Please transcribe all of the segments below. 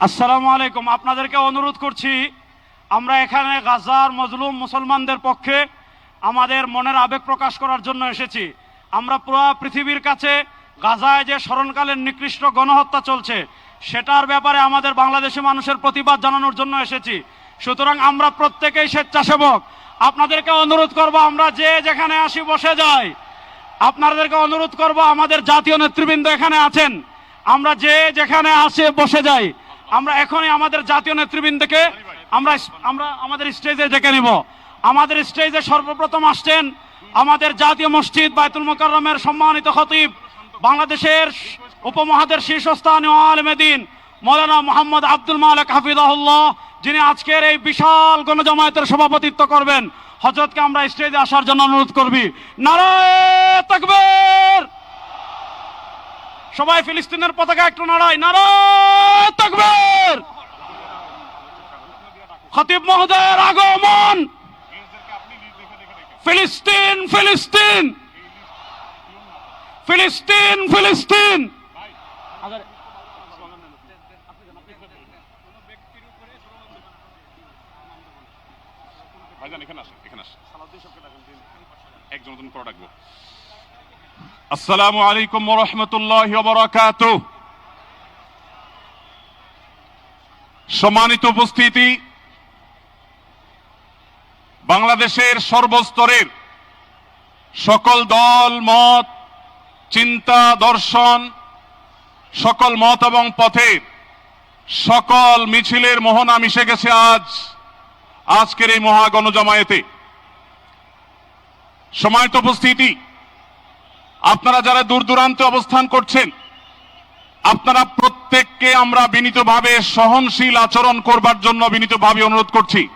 আসসালামু আলাইকুম, আপনাদেরকে অনুরোধ করছি, আমরা এখানে গাজার মজলুম মুসলমানদের পক্ষে আমাদের মনের আবেগ প্রকাশ করার জন্য এসেছি। আমরা পুরো পৃথিবীর কাছে গাজায় যে স্মরণকালের নিকৃষ্ট গণহত্যা চলছে, সেটার ব্যাপারে আমাদের বাংলাদেশি মানুষের প্রতিবাদ জানানোর জন্য এসেছি। সুতরাং আমরা প্রত্যেকেই স্বেচ্ছাসেবক। আপনাদেরকে অনুরোধ করব, আমরা যে যেখানে আসি বসে যাই। আপনাদেরকে অনুরোধ করব, আমাদের জাতীয় নেতৃবৃন্দ এখানে আছেন। আমরা যে যেখানে আসে বসে যাই। আমরা এখনই আমাদের জাতীয় নেতৃবৃন্দকে আমরা আমরা আমাদের স্টেজে ডেকে নিব। আমাদের স্টেজে সর্বপ্রথম আসছেন আমাদের জাতীয় মসজিদ বায়তুল মোকাররমের সম্মানিত খতিব বাংলাদেশের উপমহাদের শীর্ষস্থানীয় আলমেদিন মৌলানা মোহাম্মদ আব্দুল মালিক হাফিজাহুল্লাহ, যিনি আজকের এই বিশাল গণজমায়েতের সভাপতিত্ব করবেন। হজরতকে আমরা স্টেজে আসার জন্য অনুরোধ করবি। নারায় তাকবীর! সবাই ফিলিস্তিনের পতাকা একটু নাড়াই। নারায় খতিব মহোদয়ের আগমন! ফিলিস্তিন ফিলিস্তিন! ফিলিস্তিন ফিলিস্তিন! ভাইজান, এখানে আসেন, এখানে একজন ডাকবো আসসালামু আলাইকুম রাহমাতুল্লাহি ওয়া বারাকাতুহু। সম্মানিত উপস্থিতি, বাংলাদেশের সর্বস্তরের সকল দল, মত, চিন্তা, দর্শন, সকল মত এবং পথের সকল মিছিলের মোহনা মিশে গেছে আজ, আজকের এই মহা গণজমায়েতে। সময়ত উপস্থিতি আপনারা যারা দূর দূরান্তে অবস্থান করছেন, আপনারা প্রত্যেককে আমরা বিনীতভাবে সহনশীল আচরণ করবার জন্য বিনীতভাবে অনুরোধ করছি।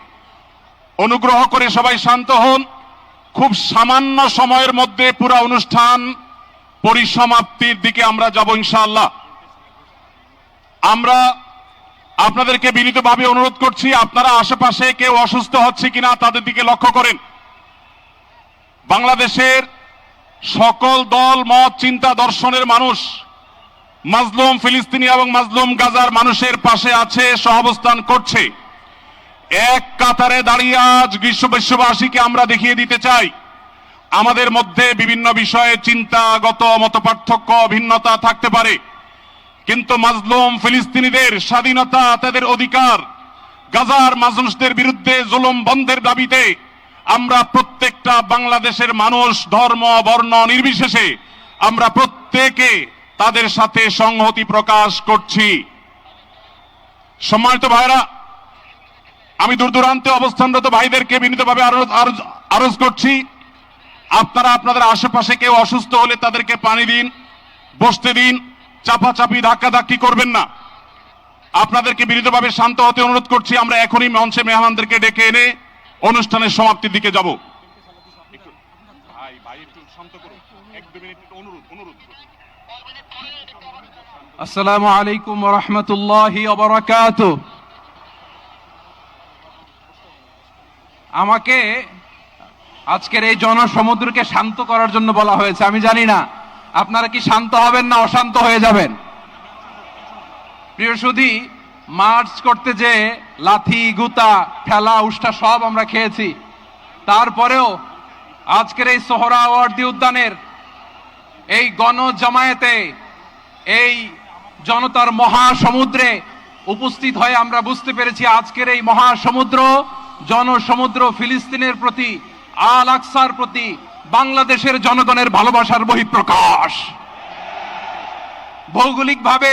অনুগ্রহ করে সবাই শান্ত হন। খুব সামান্য সময়ের মধ্যে পুরো অনুষ্ঠান পরিসমাপ্তির দিকে আমরা যাব ইনশাআল্লাহ। আমরা আপনাদেরকে বিনীতভাবে অনুরোধ করছি, আপনারা আশেপাশে কেউ অসুস্থ হচ্ছে কিনা তাদের দিকে লক্ষ্য করেন। বাংলাদেশের সকল দল, মত, চিন্তা, দর্শনের মানুষ মাজলুম ফিলিস্তিনি এবং মাজলুম গাজার মানুষের পাশে আছে, সহাবস্থান করছে। এক কাতারে দাঁড়িয়ে আজ গ্রীষ্ম বিশ্ববাসীকে আমরা দেখিয়ে দিতে চাই। আমাদের মধ্যে বিভিন্ন বিষয়ে চিন্তাগত মত পার্থক্য ভিন্নতা থাকতে পারে। কিন্তু মাজলুম ফিলিস্তিনিদের স্বাধীনতা তাদের অধিকার। গাজার মানুষদের বিরুদ্ধে জুলুম বন্ধের দাবিতে আমরা প্রত্যেকটা বাংলাদেশের মানুষ ধর্ম, বর্ণ নির্বিশেষে আমরা প্রত্যেকে তাদের সাথে সংহতি প্রকাশ করছি। সম্মানিত ভাইরা আমি দূর দূরান্তে অবস্থানরত ভাইদেরকে বিনীতভাবে আরও আরো- আরজ করছি। আপনারা আপনাদের আশেপাশে কেউ অসুস্থ হলে তাদেরকে পানি দিন, বসতে দিন, চাপাচাপি, ধাক্কাধাক্কি করবেন না। আপনাদেরকে বিনীতভাবে শান্ত হতে অনুরোধ করছি। আমরা এখনই মঞ্চে মেহমানদেরকে ডেকে এনে অনুষ্ঠানের সমাপ্তির দিকে যাব। আসসালামু আলাইকুম রহমতুল্লাহ আমাকে আজকের এই জনসমুদ্রকে শান্ত করার জন্য বলা হয়েছে, আমি জানি না। আপনারা কি শান্ত হবেন না অশান্ত হয়ে যাবেন? প্রিয় সুধী মার্চ করতে যে লাথি, গুতা, ঠেলা, উষ্টা সব আমরা খেয়েছি। তারপরেও আজকের এই সোহরাওয়ার্দী উদ্যানের এই গণ জামায়াতে এই জনতার মহাসমুদ্রে উপস্থিত হয়ে আমরা বুঝতে পেরেছি আজকের এই মহাসমুদ্র, জনসমুদ্র ফিলিস্তিনের প্রতি, আল আকসার প্রতি, বাংলাদেশের জনগণের ভালোবাসার বহিঃপ্রকাশ। ভৌগোলিকভাবে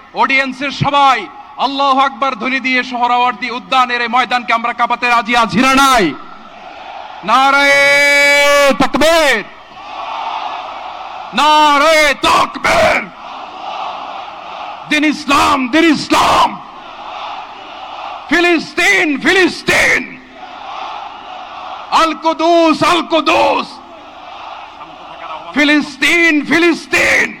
অডিয়েন্সের সবাই, আল্লাহ আকবার ধ্বনি দিয়ে সোহরাওয়ার্দী উদ্যানের এই ময়দানকে আমরা কাঁপাতে রাজি আছি না নাই? নারায়ে তাকবীর। নারায়ে তাকবীর। দিন ইসলাম দিন ইসলাম। ফিলিস্তিন ফিলিস্তিন। আল কুদুস আল কুদুস। ফিলিস্তিন ফিলিস্তিন।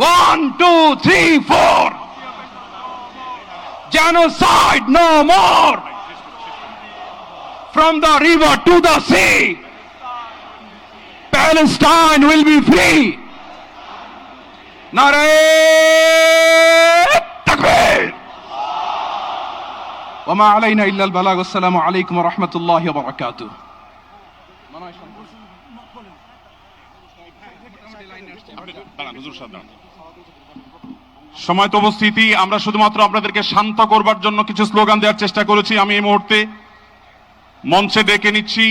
one two three four genocide no more from the river to the sea Palestine will be free নারে তাকবীর وما علينا الا البلاغ والسلام عليكم ورحمه الله وبركاته সময় তো উপস্থিতি, আমরা শুধুমাত্র আপনাদেরকে শান্ত করবার জন্য কিছু স্লোগান দেওয়ার চেষ্টা করেছি, আমি এই মুহূর্তে মঞ্চে ডেকে নিচ্ছি।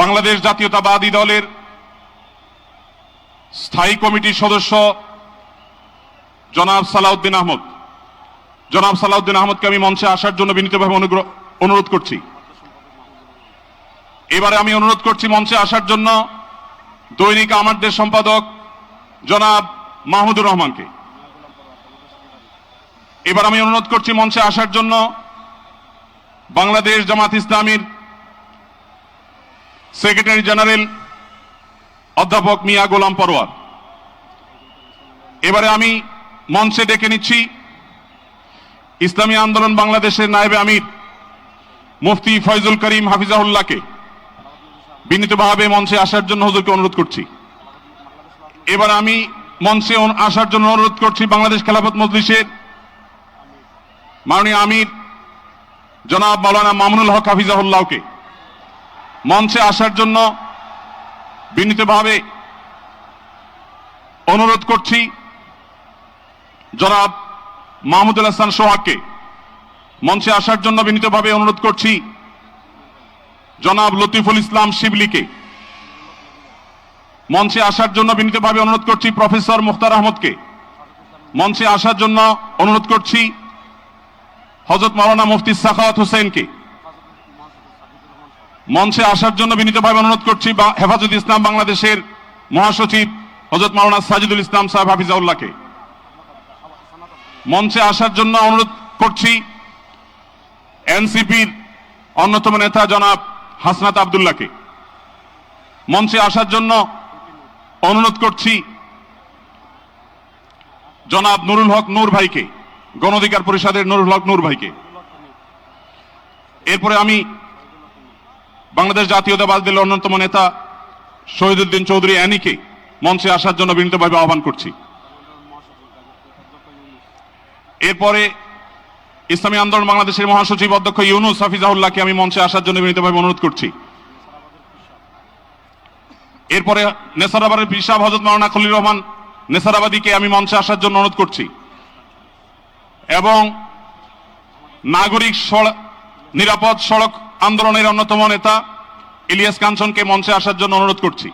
বাংলাদেশ জাতীয়তাবাদী দলের স্থায়ী কমিটির সদস্য জনাব সালাউদ্দিন আহমদ। জনাব সালাউদ্দিন আহমদকে আমি মঞ্চে আসার জন্য বিনীতভাবে অনুগ্রহ অনুরোধ করছি। এবারে আমি অনুরোধ করছি মঞ্চে আসার জন্য দৈনিক আমাদের সম্পাদক জনাব মাহমুদুর রহমানকে। এবার আমি অনুরোধ করছি মঞ্চে আসার জন্য বাংলাদেশ জামাত ইসলামীর সেক্রেটারি জেনারেল অধ্যাপক মিয়া গোলাম পরোয়ার। এবারে আমি মঞ্চে ডেকে নিচ্ছি ইসলামী আন্দোলন বাংলাদেশের নায়েবে আমির মুফতি ফয়জুল করিম হাফিজাহুল্লাহকে। বিনীতভাবে মঞ্চে আসার জন্য হুজুরকে অনুরোধ করছি। এবার আমি মঞ্চে আসার জন্য অনুরোধ করছি বাংলাদেশ খেলাফত মজলিসের মাননীয় আমির জনাব মাওলানা মামুনুল হক হাফিজাহুল্লাহকে। মঞ্চে আসার জন্য বিনীতভাবে অনুরোধ করছি জনাব মাহমুদুল হাসান সোহাগকে। মঞ্চে আসার জন্য বিনীতভাবে অনুরোধ করছি জনাব লতিফুল ইসলাম শিবলিকে। মঞ্চে আসার জন্য বিনীতভাবে অনুরোধ করছি প্রফেসর মুখতার আহমদকে। মঞ্চে আসার জন্য অনুরোধ করছি হজরত মাওলানা মুফতি সাখাওয়াত হোসেনকে। মঞ্চে আসার জন্য বিনীতভাবে অনুরোধ করছি বা- হেফাজত ইসলাম বাংলাদেশের মহাসচিব হজরত মাওলানা সাজিদুল ইসলাম সাহেব হাফিজাউল্লাহকে। মঞ্চে আসার জন্য অনুরোধ করছি এনসিপির অন্যতম নেতা জনাব হাসনাত আবদুল্লাহকে। মঞ্চে আসার জন্য অনুরোধ করছি জনাব নুরুল হক নূর ভাইকে গণ অধিকার পরিষদের নুরুল হক নূর ভাইকে। এরপরে আমি বাংলাদেশ জাতীয়তাবাদ দলের অন্যতম নেতা শহীদুদ্দিন চৌধুরী অ্যানিকে মঞ্চে আসার জন্য বিনীতভাবে আহ্বান করছি। এরপরে ইসলামী আন্দোলন বাংলাদেশের মহাসচিব অধ্যক্ষ ইউনুস হাফিজাহুল্লাহকে আমি মঞ্চে আসার জন্য বিনীতভাবে অনুরোধ করছি। এরপরে নেসারাবাদের পিসাব হজরত মাওলানা খলিল রহমান নেসারাবাদীকে আমি মঞ্চে আসার জন্য অনুরোধ করছি। এবং নাগরিক নিরাপদ সড়ক আন্দোলনের অন্যতম নেতা ইলিয়াস কাঞ্চনকে মঞ্চে আসার জন্য অনুরোধ করছি।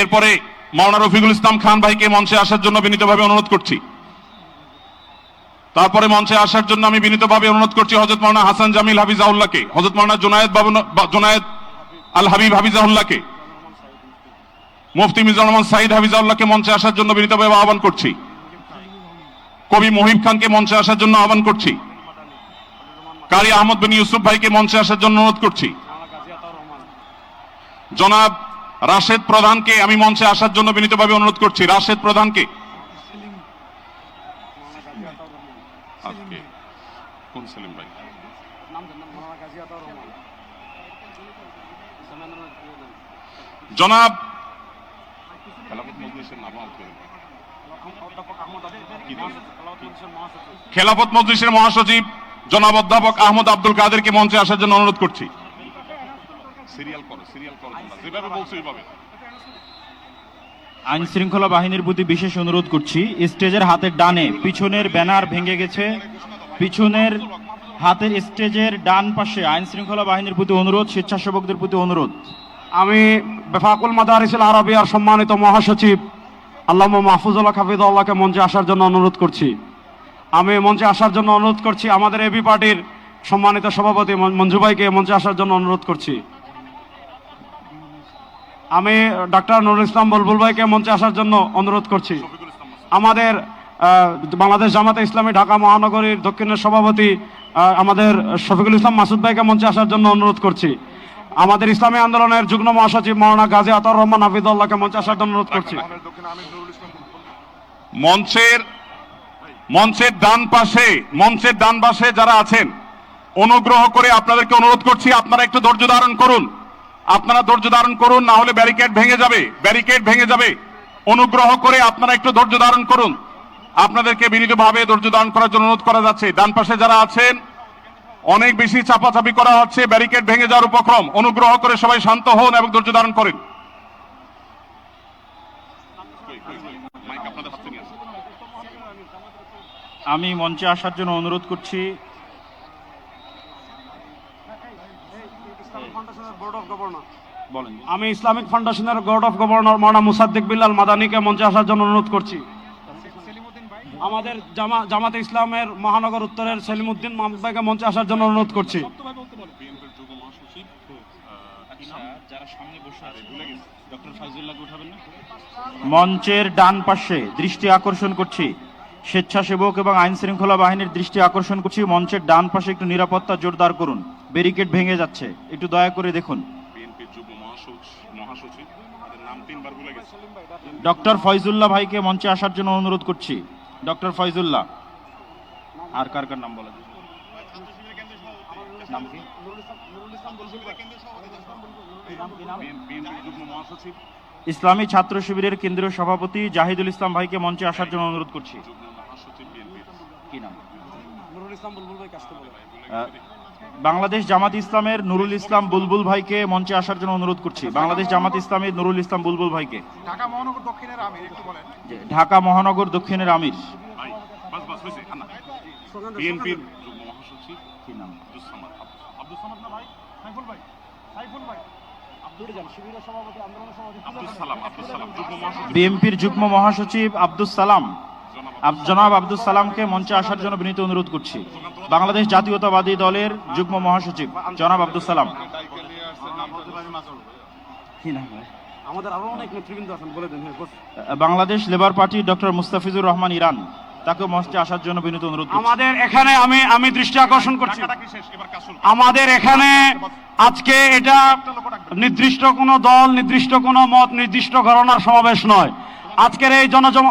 এরপরে মাওলানা রফিকুল ইসলাম খান ভাইকে মঞ্চে আসার জন্য বিনীতভাবে অনুরোধ করছি। তারপরে মঞ্চে আসার জন্য আমি বিনীতভাবে অনুরোধ করছি হজরত মাওলানা হাসান জামিল হাফিজাউল্লাহকে হজরত মাওলানা জুনায়েদ বাবু জুনায়েদ আল হাবিব হাফিজাউল্লাহকে, মুফতি মিজানুর রহমান সাইদ হাফিজাউল্লাহকে মঞ্চে আসার জন্য বিনীতভাবে আহ্বান করছি। কবি মহিব খানকে মঞ্চে আসার জন্য আহ্বান করছি। কারি আহমদ বিন ইউসুফ ভাইকে মঞ্চে আসার জন্য অনুরোধ করছি। জনাব রাশেদ প্রধানকে আমি মঞ্চে আসার জন্য বিনীতভাবে অনুরোধ করছি। রাশেদ প্রধানকে আজকে কোন সেলিম ভাই? জনাব খেলাফত মজলিসের মহাসচিব। জনাব অধ্যাপক আহমদ আব্দুল কাদেরকে মঞ্চে আসার জন্য অনুরোধ করছি। সিরিয়াল করো সিরিয়াল করো যেভাবে বলছো ওইভাবে। আইন শৃঙ্খলা বাহিনীর প্রতি বিশেষ অনুরোধ করছি। স্টেজের হাতের ডানে পিছনের ব্যানার ভেঙে গেছে। পিছনের হাতের স্টেজের ডান পাশে আইন শৃঙ্খলা বাহিনীর প্রতি অনুরোধ, স্বেচ্ছাসেবকদের প্রতি অনুরোধ। আমি বেফাকুল মাদারিসুল আরবিয়ার সম্মানিত মহাসচিব আল্লামা মাহফুজুল্লাহ হাফিদুল্লাহকে মঞ্চে আসার জন্য অনুরোধ করছি। আমি মঞ্চে আসার জন্য অনুরোধ করছি, আমাদের এবি পার্টির সম্মানিত সভাপতি মঞ্জু ভাইকে মঞ্চে আসার জন্য অনুরোধ করছি। আমি ডাক্তার নুরুল ইসলাম বুলবুল ভাইকে মঞ্চে আসার জন্য অনুরোধ করছি। আমাদের বাংলাদেশ জামাতে ইসলামী ঢাকা মহানগরীর দক্ষিণের সভাপতি আমাদের শফিকুল ইসলাম মাসুদ ভাইকে মঞ্চে আসার জন্য অনুরোধ করছি। আমাদের ইসলামী আন্দোলনের যুগ্ম মহাসচিব মৌলানা গাজী আতর রহমান হাফিদুল্লাহকে মঞ্চে আসার জন্য অনুরোধ করছি। মঞ্চের মঞ্চের ডান পাশে, মঞ্চের ডান পাশে যারা আছেন, অনুগ্রহ করে আপনাদেরকে অনুরোধ করছি, আপনারা একটু ধৈর্য ধারণ করুন। আপনারা ধৈর্য ধারণ করুন, না হলে ব্যারিকেড ভেঙে যাবে, ব্যারিকেড ভেঙে যাবে। অনুগ্রহ করে আপনারা একটু ধৈর্য ধারণ করুন। আপনাদেরকে বিনীতভাবে ধৈর্য ধারণ করার জন্য অনুরোধ করা যাচ্ছে। ডান পাশে যারা আছেন অনেক বেশি চাপাচাপি করা হচ্ছে ব্যারিকেড ভেঙে যাওয়ার উপক্রম। অনুগ্রহ করে সবাই শান্ত হন এবং ধৈর্য ধারণ করেন। আমি মঞ্চে আসার জন্য অনুরোধ করছি। বলেন। আমি ইসলামিক ফাউন্ডেশনের board of governor Maulana Musaddiq Billal মাদানিকে মঞ্চে আসার জন্য অনুরোধ করছি। আমাদের জামা জামাতে ইসলামের মহানগর উত্তরের সেলিমউদ্দিন মাহমুদ ভাইকে মঞ্চে আসার জন্য অনুরোধ করছি। মঞ্চের ডান পাশে দৃষ্টি আকর্ষণ করছি। স্বেচ্ছাসেবক এবং আইন শৃঙ্খলা বাহিনীর দৃষ্টি আকর্ষণ করছি। মঞ্চের ডান পাশে একটু নিরাপত্তা জোরদার করুন। ব্যারিকেড ভেঙে যাচ্ছে। একটু দয়া করে দেখুন। ডক্টর ফয়জুল্লাহ ভাইকে মঞ্চে আসার জন্য অনুরোধ করছি। ডক্টর ফয়জুল্লাহ। আর কার কার নাম বলা নাম কি? ইসলামী ছাত্র শিবিরের কেন্দ্রীয় সভাপতি জাহিদুল ইসলাম ভাইকে মঞ্চে আসার জন্য অনুরোধ করছি। কি নাম? নুরুল ইসলাম বুলবুল ভাইকে আসতে বলো। আহ, বাংলাদেশ জামাত ইসলামের নুরুল ইসলাম বুলবুল ভাইকে মঞ্চে আসার জন্য অনুরোধ করছি। বাংলাদেশ জামাত ইসলামের নুরুল ইসলাম বুলবুল ভাইকে। ঢাকা মহানগর দক্ষিণের আমির একটু বলেন। ঢাকা মহানগর দক্ষিণের আমির। আন্না। বিএনপির যুগ্ম মহাসচিব কি নাম? আব্দুল সামাদ আব্দুল সামাদ। না ভাই? সাইফুল ভাই। সাইফুল ভাই। সালাম বিএনপির যুগ্ম মহাসচিব জনাব আব্দুস সালামকে মঞ্চে আসার জন্য বিনীত অনুরোধ করছি। বাংলাদেশ জাতীয়তাবাদী দলের যুগ্ম মহাসচিব জনাব আব্দুস সালাম। হ্যাঁ। Bangladesh labour party doctor Mustafizur Rahman Iran তাকে মঞ্চে আসার জন্য বিনীত অনুরোধ আমাদের এখানে আমি আমি দৃষ্টি আকর্ষণ করছি। আমাদের এখানে আজকে এটা নির্দিষ্ট কোনো দল নির্দিষ্ট কোনো মত নির্দিষ্ট ঘটনার সমাবেশ নয়। আজকের এই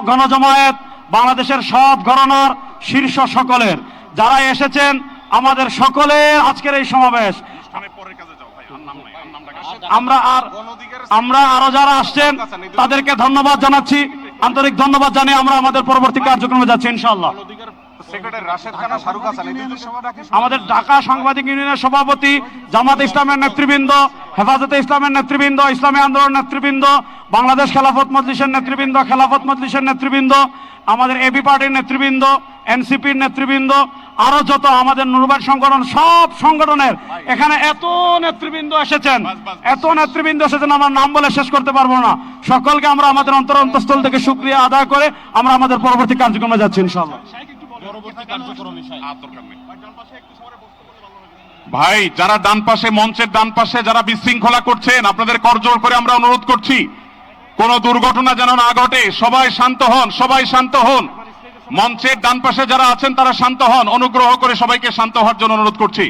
গণজমায়েত বাংলাদেশের সব ঘরনার শীর্ষ সকলের। যারা এসেছেন আমাদের সকলে আজকের এই সমাবেশ। আমরা আর আমরা আরও যারা আসছেন তাদেরকে ধন্যবাদ জানাচ্ছি। আন্তরিক ধন্যবাদ জানিয়ে আমরা আমাদের পরবর্তী কার্যক্রমে যাচ্ছি ইনশাআল্লাহ। আমাদের ঢাকা সাংবাদিক ইউনিয়নের সভাপতি জামাত ইসলামের নেতৃবৃন্দ হেফাজতে ইসলামের নেতৃবৃন্দ ইসলামী আন্দোলন নেতৃবৃন্দ বাংলাদেশ খেলাফত মজলিসের নেতৃবৃন্দ খেলাফত মজলিসের নেতৃবৃন্দ আমাদের এবি পার্টির নেতৃবৃন্দ এনসিপির নেতৃবৃন্দ আরও যত আমাদের নুরবাদ সংগঠন সব সংগঠনের এখানে এত নেতৃবৃন্দ এসেছেন। এত নেতৃবৃন্দ এসেছেন আমরা নাম বলে শেষ করতে পারব না। সকলকে আমরা আমাদের অন্তর অন্তঃস্থল থেকে সুক্রিয়া আদায় করে আমরা আমাদের পরবর্তী কার্যক্রমে যাচ্ছি ইনশাআল্লাহ আর দরকার নেই। ভাই যারা ডান পাশে মঞ্চের ডান পাশে যারা বিশৃঙ্খলা করছেন আপনাদের করজোর করে আমরা অনুরোধ করছি কোন দুর্ঘটনা যেন না ঘটে সবাই শান্ত হন সবাই শান্ত হন। মঞ্চের ডান পাশে যারা আছেন তারা শান্ত হন। অনুগ্রহ করে সবাইকে শান্ত হওয়ার জন্য অনুরোধ করছি।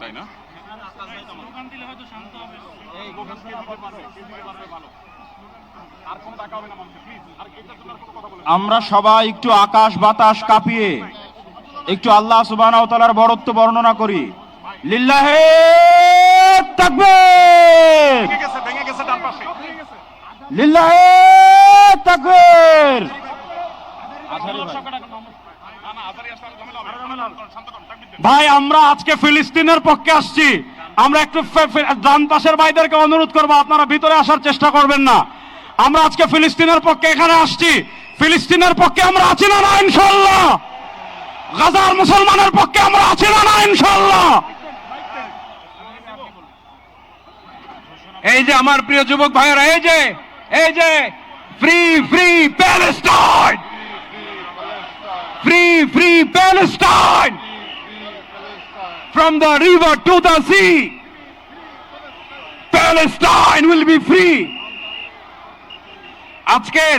তাই না? আমরা সবাই একটু আকাশ বাতাস কাঁপিয়ে একটু আল্লাহ সুবাহ তালার বরত্ব বর্ণনা করি। লিল্লাহে তাকবীর! ভেঙে গেছে ভেঙে গেছে লিল্লাহে তাকবীর! ভাই। আমরা আজকে ফিলিস্তিনের পক্ষে আসছি। আমরা একটু ডান পাশের ভাইদেরকে অনুরোধ করব আপনারা ভিতরে আসার চেষ্টা করবেন না। আমরা আজকে ফিলিস্তিনের পক্ষে এখানে আসছি। ফিলিস্তিনের পক্ষে আমরা আছি না ইনশাল্লাহ গাজার মুসলমানের পক্ষে আমরা আছি না ইনশাল্লাহ এই যে আমার প্রিয় যুবক ভাইয়েরা, এই যে এই যে free free Palestine free free Palestine from the river to the sea Palestine will be free আজকের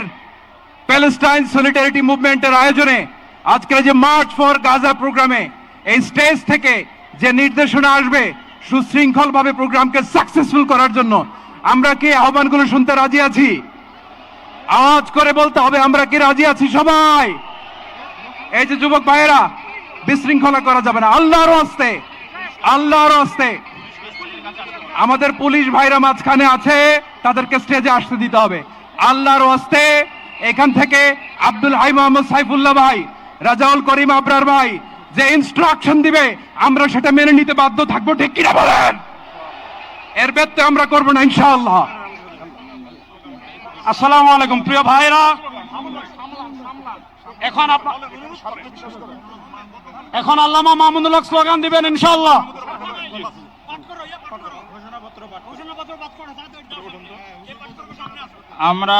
প্যালেস্টাইন সলিডারিটি মুভমেন্টের আয়োজনে আজকের যে মার্চ ফর গাজা প্রোগ্রামে এই স্টেজ থেকে যে নির্দেশনা আসবে, সুশৃঙ্খলভাবে প্রোগ্রামকে সাকসেসফুল করার জন্য, আমরা কি আহ্বানগুলো শুনতে রাজি আছি? আওয়াজ করে বলতে হবে, আমরা কি রাজি আছি সবাই? এই যে যুবক ভাইয়েরা, বিশৃঙ্খলা করা যাবে না। আল্লাহর হস্তে আল্লাহর হস্তে। আমাদের পুলিশ ভাইরা মাঝখানে আছে, তাদেরকে স্টেজে আসতে দিতে হবে। আল্লাহর হস্তে এখান থেকে আব্দুল হাই মোহাম্মদ সাইফুল্লাহ ভাই রাজাউল করিম আবরার ভাই যে ইনস্ট্রাকশন দিবে আমরা সেটা মেনে নিতে বাধ্য থাকব ঠিক কিনা বলেন এর ব্যত্যয় আমরা করব না ইনশাআল্লাহ আসসালামু আলাইকুম প্রিয় ভাইরা এখন এখন আল্লামা মামুনুল হক স্লোগান দিবেন ইনশাল্লাহ আমরা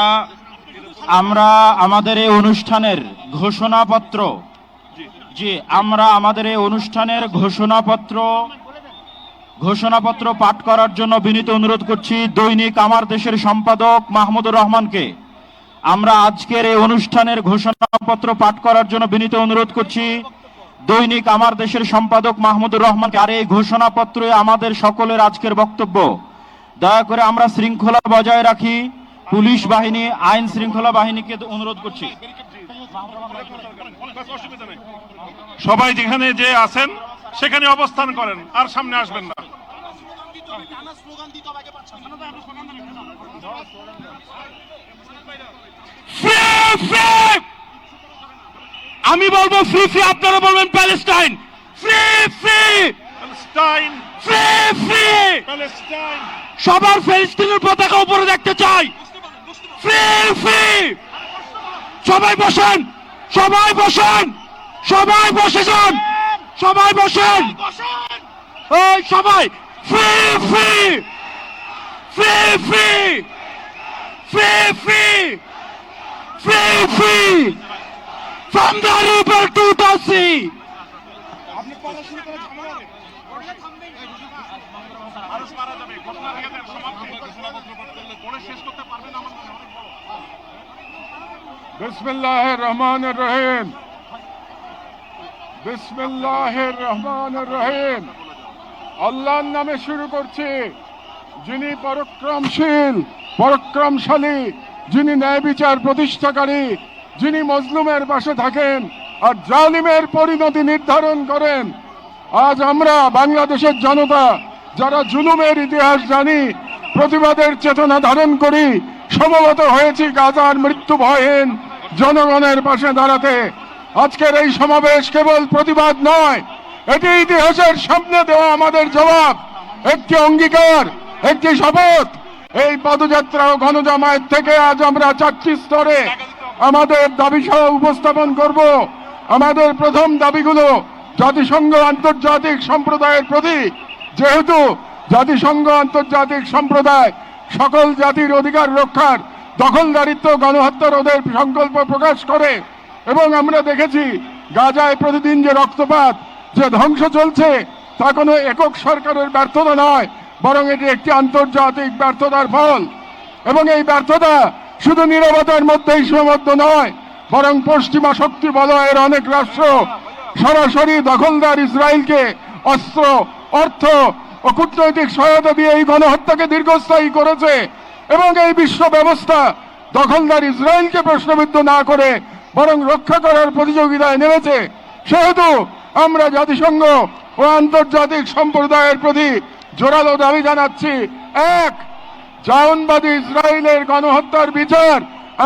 আমরা আমাদের এই অনুষ্ঠানের ঘোষণাপত্র, জি, আমরা আমাদের এই অনুষ্ঠানের ঘোষণাপত্র ঘোষণাপত্র পাঠ করার জন্য বিনীত অনুরোধ করছি দৈনিক আমার দেশের সম্পাদক মাহমুদুর রহমানকে। আমরা আজকের এই অনুষ্ঠানের ঘোষণাপত্র পাঠ করার জন্য বিনীত অনুরোধ করছি দৈনিক আমার দেশের সম্পাদক মাহমুদুর রহমানকে। আর এই ঘোষণাপত্রে আমাদের সকলের আজকের বক্তব্য। দয়া করে আমরা শৃঙ্খলা বজায় রাখি। পুলিশ বাহিনী আইন শৃঙ্খলা বাহিনীকে অনুরোধ করছি। সবাই যেখানে যে আছেন সেখানে অবস্থান করেন আর সামনে আসবেন না! আমি বলব ফ্রি ফ্রি আপনারা বলবেন Palestine free free Palestine free free Palestine সবার ফিলিস্তিনের পতাকা উপরে দেখতে চাই। ফ্রি ফ্রি সবাই বসেন সবাই বসেন, সবাই বসে যান, সবাই বসেন। ওই সবাই free free free free free free free free from the river to the sea! বিসমিল্লাহ রহমান রহিম। বিসমিল্লাহ রহমান রহিম। আল্লাহর নামে শুরু করছি। যিনি পরাক্রমশীল, পরাক্রমশালী, যিনি ন্যায় বিচার প্রতিষ্ঠাকারী, যিনি মজলুমের পাশে থাকেন আর জালিমের পরিণতি নির্ধারণ করেন। আজ আমরা বাংলাদেশের জনতা, যারা জুলুমের ইতিহাস জানি, প্রতিবাদের চেতনা ধারণ করি, সমবত হয়েছি গাজার মৃত্যু ভয়হীন জনগণের পাশে দাঁড়াতে আজকের এই সমাবেশ কেবল প্রতিবাদ নয়, এটি ইতিহাসের সামনে দেওয়া আমাদের জবাব। একটি অঙ্গীকার, একটি শপথ। এই পদযাত্রা ও গণজামায়াত থেকে আজ আমরা চারটি স্তরে আমাদের দাবি সহ উপস্থাপন করব। আমাদের প্রথম দাবিগুলো জাতিসংঘ আন্তর্জাতিক সম্প্রদায়ের প্রতি যেহেতু জাতিসংঘ আন্তর্জাতিক সম্প্রদায় সকল জাতির অধিকার রক্ষার দখলদারিত্ব গণহত্যা রোধের সংকল্প প্রকাশ করে। এবং আমরা দেখেছি, গাজায় প্রতিদিন যে রক্তপাত, যে ধ্বংস চলছে, তা কোনো একক সরকারের ব্যর্থতা নয়, বরং এটি একটি আন্তর্জাতিক ব্যর্থতার ফল। এবং এই ব্যর্থতা শুধু নিরবতার মধ্যেই সীমাবদ্ধ নয়, বরং পশ্চিমা শক্তি বলয়ের অনেক রাষ্ট্র সরাসরি দখলদার ইসরায়েলকে অস্ত্র, অর্থ ও কূটনৈতিক সহায়তা দিয়ে এই গণহত্যাকে দীর্ঘস্থায়ী করেছে। এবং এই বিশ্ব ব্যবস্থা দখলদার ইসরায়েলকে প্রশ্নবিদ্ধ না করে বরং রক্ষা করার প্রতিযোগিতায় নেমেছে। সেহেতু আমরা জাতিসংঘ ও আন্তর্জাতিক সম্প্রদায়ের প্রতি জোরালো দাবি জানাচ্ছি। এক জাউনবাদী ইসরায়েলের গণহত্যার বিচার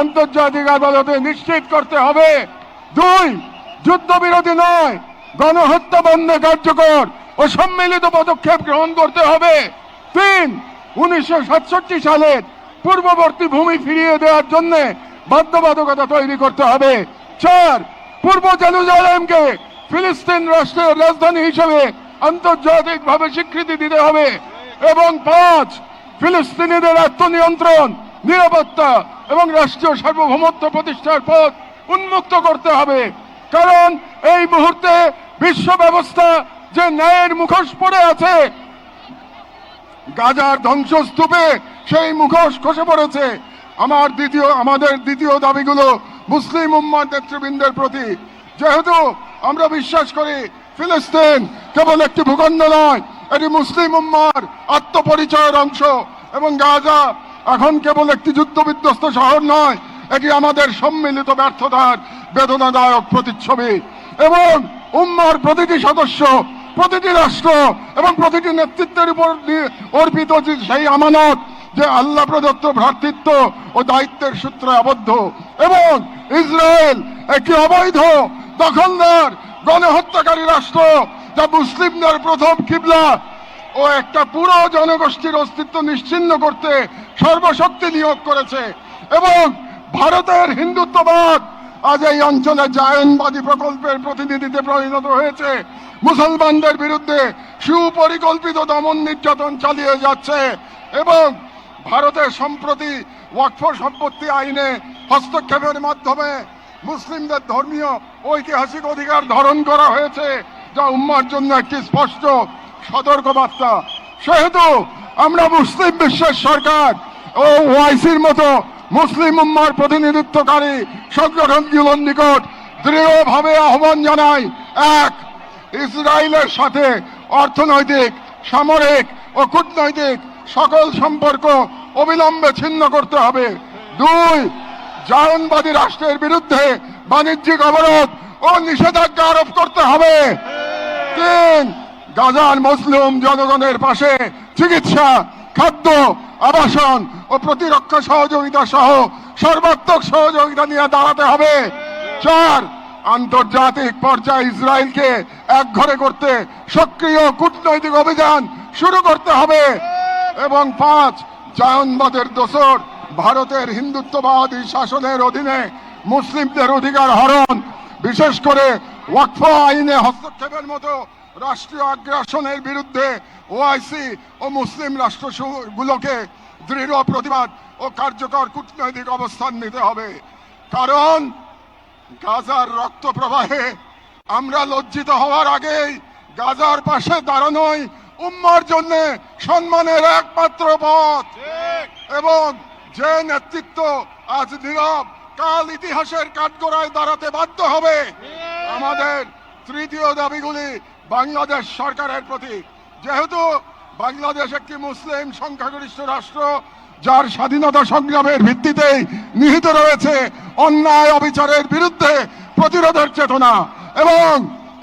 আন্তর্জাতিক আদালতে নিশ্চিত করতে হবে। দুই, যুদ্ধবিরতি নয়, গণহত্যা বন্ধে কার্যকর ও সম্মিলিত পদক্ষেপ গ্রহণ করতে হবে। তিন, উনিশশো সালের পূর্ববর্তী ভূমি ফিরিয়ে দেওয়ার জন্য বাধ্যবাধকতা তৈরি করতে হবে। চার, পূর্ব জেরুজালেমকে ফিলিস্তিন রাষ্ট্রের রাজধানী হিসেবে আন্তর্জাতিকভাবে স্বীকৃতি দিতে হবে। এবং পাঁচ, ফিলিস্তিনিদের আত্মনিয়ন্ত্রণ, নিরাপত্তা এবং রাষ্ট্রীয় সার্বভৌমত্ব প্রতিষ্ঠার পথ উন্মুক্ত করতে হবে। কারণ এই মুহূর্তে বিশ্ব ব্যবস্থা যে ন্যায়ের মুখোশ পড়ে আছে, গাজার ধ্বংসস্তূপে সেই মুখোশ খসে পড়েছে। আমার দ্বিতীয়, আমাদের দ্বিতীয় দাবিগুলো মুসলিম উম্মার নেতৃবৃন্দের প্রতি। যেহেতু আমরা বিশ্বাস করি ফিলিস্তিন কেবল একটি ভূখণ্ড নয়, এটি মুসলিম উম্মার আত্মপরিচয়ের অংশ এবং গাজা এখন কেবল একটি যুদ্ধ বিধ্বস্ত শহর নয়, এটি আমাদের সম্মিলিত ব্যর্থতার বেদনাদায়ক প্রতিচ্ছবি। এবং উম্মার প্রতিটি সদস্য, প্রতিটি রাষ্ট্র এবং প্রতিটি নেতৃত্বের উপর অর্পিত সেই আমানত যে আল্লাহ প্রদত্ত ভ্রাতৃত্ব ও দায়িত্বের সূত্রে আবদ্ধ এবং ইসরায়েল একটি অবৈধ দখলদার গণহত্যাকারী রাষ্ট্র যা মুসলিমদের প্রথম কিবলা ও একটা পুরো জনগোষ্ঠীর অস্তিত্ব নিশ্চিন্ন করতে সর্বশক্তি নিয়োগ করেছে এবং ভারতের হিন্দুত্ববাদ আজ এই অঞ্চলে জায়নবাদী প্রকল্পের প্রতিনিধিতে পরিণত হয়েছে। মুসলমানদের বিরুদ্ধে সুপরিকল্পিত দমন নির্যাতন চালিয়ে যাচ্ছে এবং ভারতের সম্প্রতি ওয়াকফ সম্পত্তি আইনে হস্তক্ষেপের মাধ্যমে মুসলিমদের ধর্মীয় ঐতিহাসিক অধিকার ধারণ করা হয়েছে, যা উম্মার জন্য একটি স্পষ্ট সতর্কবার্তা। সেহেতু আমরা মুসলিম বিশ্বের সরকার ও ওয়াইসির মতো মুসলিম উম্মার প্রতিনিধিত্বকারী সংগঠনগুলোর নিকট দৃঢ়ভাবে আহ্বান জানাই, এক, ইসরায়েলের সাথে অর্থনৈতিক, সামরিক ও কূটনৈতিক সকল সম্পর্ক অবিলম্বে ছিন্ন করতে হবে। দুই, জায়নবাদী রাষ্ট্রের বিরুদ্ধে বাণিজ্যিক অবরোধ ও নিষেধাজ্ঞা আরোপ করতে হবে। তিন, গাজার মুসলিম জনগণের পাশে চিকিৎসা, খাদ্য, আবাসন ও প্রতিরক্ষা সহযোগিতা সহ সর্বাত্মক সহযোগিতা নিয়ে দাঁড়াতে হবে। চার, আন্তর্জাতিক পর্যায়ে ইসরায়েলকে এক ঘরে করতে সক্রিয় কূটনৈতিক অভিযান শুরু করতে হবে। এবং পাঁচ, জায়নবাদের দোসর, ভারতের হিন্দুত্ববাদী শাসনের অধীনে মুসলিমদের অধিকার হরণ, বিশেষ করে ওয়াকফ আইনে হস্তক্ষেপের মতো রাষ্ট্রীয় আগ্রাসনের বিরুদ্ধে ওআইসি ও মুসলিম রাষ্ট্রগুলোকে দৃঢ় প্রতিবাদ ও কার্যকর কূটনৈতিক অবস্থান নিতে হবে। কারণ গাজার রক্ত প্রবাহে আমরা লজ্জিত হওয়ার আগেই গাজার পাশে দাঁড়ানোই উম্মার জন্য সম্মানের একমাত্র পথ। এবং যে নেতৃত্ব আজ নীরব, কাল ইতিহাসের কাঠগড়ায় দাঁড়াতে বাধ্য হবে, আমাদের তৃতীয় দাবিগুলি বাংলাদেশ সরকারের প্রতি। যেহেতু বাংলাদেশ একটি মুসলিম সংখ্যাগরিষ্ঠ রাষ্ট্র, যার স্বাধীনতা সংগ্রামের ভিত্তিতেই নিহিত রয়েছে অন্যায় অবিচারের বিরুদ্ধে প্রতিরোধের চেতনা। এবং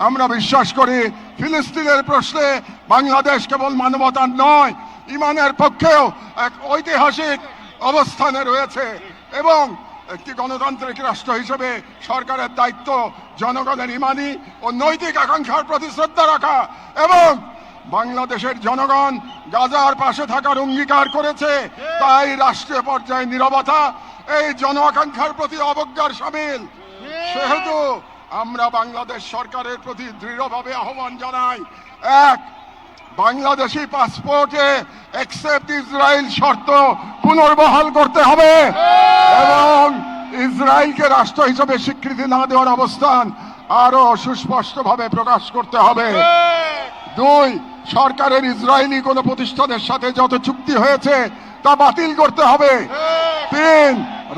আমরা বিশ্বাস করি ফিলিস্তিনের প্রশ্নে বাংলাদেশ কেবল মানবতার নয়, ইমানের পক্ষেও এক ঐতিহাসিক অবস্থানে রয়েছে এবং একটি গণতান্ত্রিক রাষ্ট্র হিসেবে সরকারের দায়িত্ব, জনগণের ইমানি ও নৈতিক আকাঙ্ক্ষার প্রতি শ্রদ্ধা রাখা এবং বাংলাদেশের জনগণ গাজার পাশে থাকার অঙ্গীকার করেছে, তাই রাষ্ট্রীয় পর্যায়ে নিরবতা, এই জন আকাঙ্ক্ষার প্রতি অবজ্ঞার সামিল। সেহেতু আমরা বাংলাদেশ সরকারের প্রতি দৃঢ়ভাবে আহ্বান জানাই, এক বাংলাদেশি পাসপোর্টে একসেপ্ট ইসরায়েল শর্ত পুনর্বহাল করতে হবে। এবং ইসরায়েলকে রাষ্ট্র হিসেবে স্বীকৃতি না দেওয়ার অবস্থান আরও সুস্পষ্টভাবে প্রকাশ করতে হবে। দুই, সরকারের ইসরায়েলি কোন প্রতিষ্ঠানের সাথে যত চুক্তি হয়েছে তা বাতিল করতে হবে। তিন,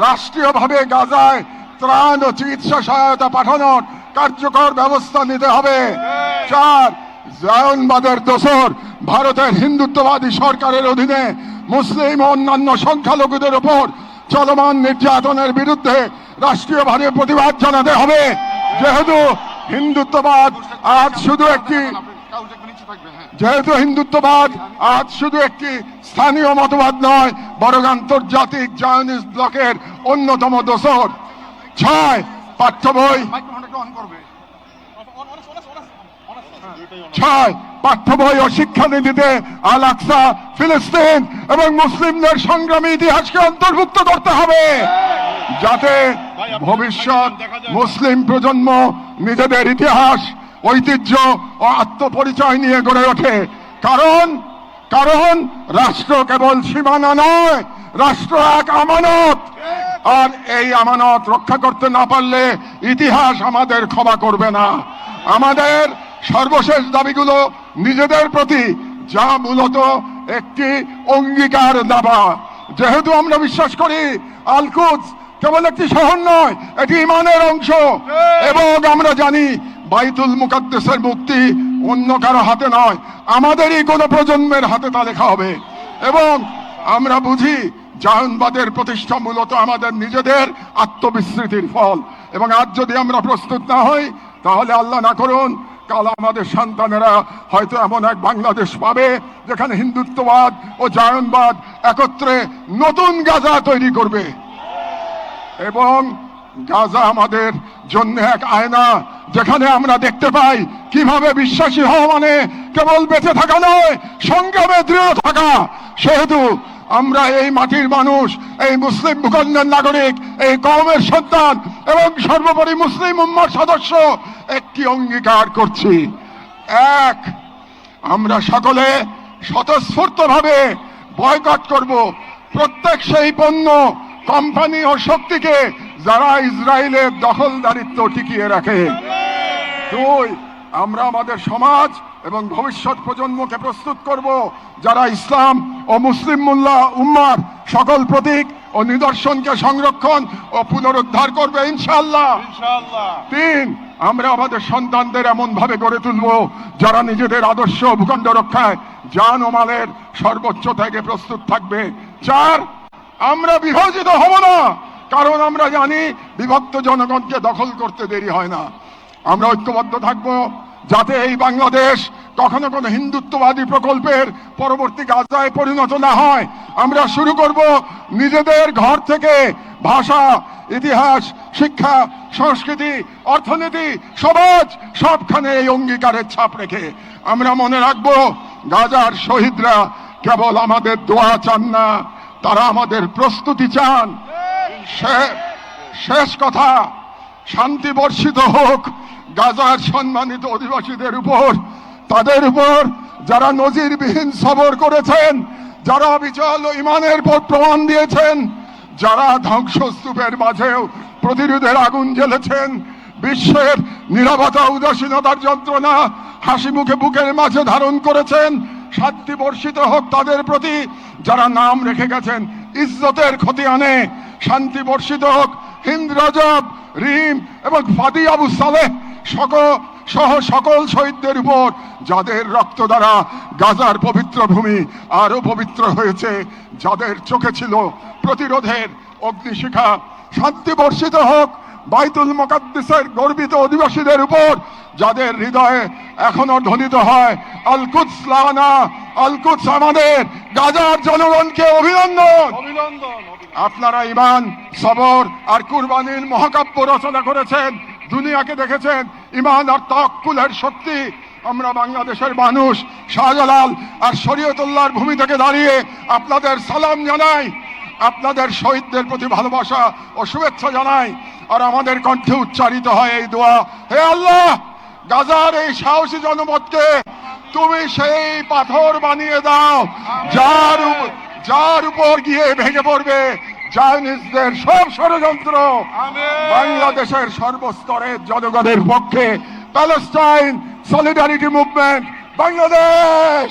রাষ্ট্রীয়ভাবে গাজায় ত্রাণ ও চিকিৎসা সহায়তা পাঠানোর কার্যকর ব্যবস্থা নিতে হবে। চার জায়নবাদের দোসর ভারতের হিন্দুত্ববাদী সরকারের অধীনে মুসলিম ও অন্যান্য সংখ্যালঘুদের উপর চলমান নির্যাতনের বিরুদ্ধে রাষ্ট্রীয়ভাবে প্রতিবাদ জানাতে হবে। যেহেতু হিন্দুত্ববাদ আজ শুধু একটি যেহেতু হিন্দুত্ববাদ আজ শুধু একটি স্থানীয় মতবাদ নয়, বরং আন্তর্জাতিক জায়নিস্ট ব্লকের অন্যতম দোসর। ছয়, পাঠ্য বই ছয় পাঠ্য বই ও শিক্ষানীতিতে আল আকসা ফিলিস্তিন এবং মুসলিমদের সংগ্রামী ইতিহাসকে অন্তর্ভুক্ত করতে হবে। যাতে ভবিষ্যৎ মুসলিম প্রজন্ম নিজেদের ইতিহাস, ঐতিহ্য ও আত্মপরিচয় নিয়ে গড়ে ওঠে। কারণ কারণ রাষ্ট্র কেবল সীমানা নয়, রাষ্ট্র এক আমানত। আর এই আমানত রক্ষা করতে না পারলে ইতিহাস আমাদের ক্ষমা করবে না। আমাদের সর্বশেষ দাবিগুলো নিজেদের প্রতি যা মূলত একটি অঙ্গীকার দাবা। যেহেতু আমরা বিশ্বাস করি আলকুদ কেবল একটি শহর নয় এটি ইমানের অংশ। এবং আমরা জানি বাইতুল মুকাদ্দেসের মুক্তি অন্য কারও হাতে নয় আমাদেরই কোনো প্রজন্মের হাতে তা লেখা হবে। এবং আমরা বুঝি জাহানবাদের প্রতিষ্ঠা মূলত আমাদের নিজেদের আত্মবিস্মৃতির ফল। এবং আজ যদি আমরা প্রস্তুত না হই তাহলে আল্লাহ না করুন কাল আমাদের সন্তানেরা হয়তো এমন এক বাংলাদেশ পাবে যেখানে হিন্দুত্ববাদ ও জায়নবাদ একত্রে নতুন গাজা তৈরি করবে। এবং গাজা আমাদের জন্য এক আয়না যেখানে আমরা দেখতে পাই কীভাবে বিশ্বাসী হওয়া মানে কেবল বেঁচে থাকা নয়, সংগ্রামে দৃঢ় থাকা। সেহেতু আমরা এই মাটির মানুষ, এই মুসলিম ভূখণ্ডের নাগরিক, এই কওমের সন্তান এবং সর্বোপরি মুসলিম উম্মার সদস্য একটি অঙ্গীকার করছি। এক, আমরা সকলে স্বতঃস্ফূর্তভাবে বয়কট করব প্রত্যেক সেই পণ্য, কোম্পানি ও শক্তিকে যারা ইসরায়েলের দখলদারিত্ব টিকিয়ে রাখে। দুই, আমরা আমাদের সমাজ এবং ভবিষ্যৎ প্রজন্মকে প্রস্তুত করব যারা ইসলাম ও মুসলিম মুল্লা উম্মার সকল প্রতীক ও নিদর্শনকে সংরক্ষণ ও পুনরুদ্ধার করবে ইনশাল্লাহ তিন আমরা আমাদের সন্তানদের এমন ভাবে গড়ে তুলব যারা নিজেদের আদর্শ ভূখণ্ড রক্ষায় যান ও মালের সর্বোচ্চ থেকে প্রস্তুত থাকবে। চার আমরা বিভাজিত হব না কারণ আমরা জানি বিভক্ত জনগণকে দখল করতে দেরি হয় না। আমরা ঐক্যবদ্ধ থাকব যাতে এই বাংলাদেশ কখনো কোনো হিন্দুত্ববাদী প্রকল্পের পরবর্তী গাজায় পরিণত না হয়। আমরা শুরু করব নিজেদের ঘর থেকে ভাষা, ইতিহাস, শিক্ষা, সংস্কৃতি, অর্থনীতি, সমাজ, সবখানে এই অঙ্গীকারের ছাপ রেখে আমরা মনে রাখব গাজার শহীদরা কেবল আমাদের দোয়া চান না, তারা আমাদের প্রস্তুতি চান। শেষ কথা, শান্তি বর্ষিত হোক। গাজার সম্মানিত অধিবাসীদের উপর, তাদের উপর যারা নজিরবিহীন সবর করেছেন, যারা বিচল ইমানের পর প্রমাণ দিয়েছেন, যারা ধ্বংসস্তূপের মাঝেও প্রতিরোধের আগুন জ্বেলেছেন, বিশ্বের নিরাপত্তা উদাসীনতার যন্ত্রণা হাসি মুখে বুকের মাঝে ধারণ করেছেন শান্তি বর্ষিত হোক তাদের প্রতি যারা নাম রেখে গেছেন, ইজ্জতের ক্ষতি আনে, শান্তি বর্ষিত হোক, হিন্দ রজব, রিম এবং ফাদি আবু সালেহ সকল সহ সকল শহীদদের উপর যাদের রক্ত দ্বারা গাজার পবিত্র ভূমি আরও পবিত্র হয়েছে যাদের চোখে ছিল প্রতিরোধের অগ্নিশিখা শান্তি বর্ষিত হোক বাইতুল মোকাদ্দেসের গর্বিত অধিবাসীদের উপর যাদের হৃদয়ে এখনও ধ্বনিত হয় আলকুৎস লানা আলকুৎস আমাদের গাজার জনগণকে অভিনন্দন। আপনারা ইমান সবর আর কুরবানির মহাকাব্য রচনা করেছেন। দুনিয়াকে দেখেছেন? ইমান আর তাক্কুলের শক্তি। আমরা বাংলাদেশের মানুষ, শাহজালাল আর শরীয়তুল্লাহর ভূমি থেকে দাঁড়িয়ে আপনাদের সালাম জানাই, আপনাদের শহীদদের প্রতি ভালোবাসা ও শুভেচ্ছা জানাই, আর আমাদের কণ্ঠে উচ্চারিত হয় এই দোয়া, হে আল্লাহ, গাজার এই সাহসী জনপদকে তুমি সেই পাথর বানিয়ে দাও, যার যার উপর গিয়ে ভেঙে পড়বে চাইনিজদের সব ষড়যন্ত্র বাংলাদেশের সর্বস্তরের জনগণের পক্ষে প্যালেস্টাইন সলিডারিটি মুভমেন্ট বাংলাদেশ।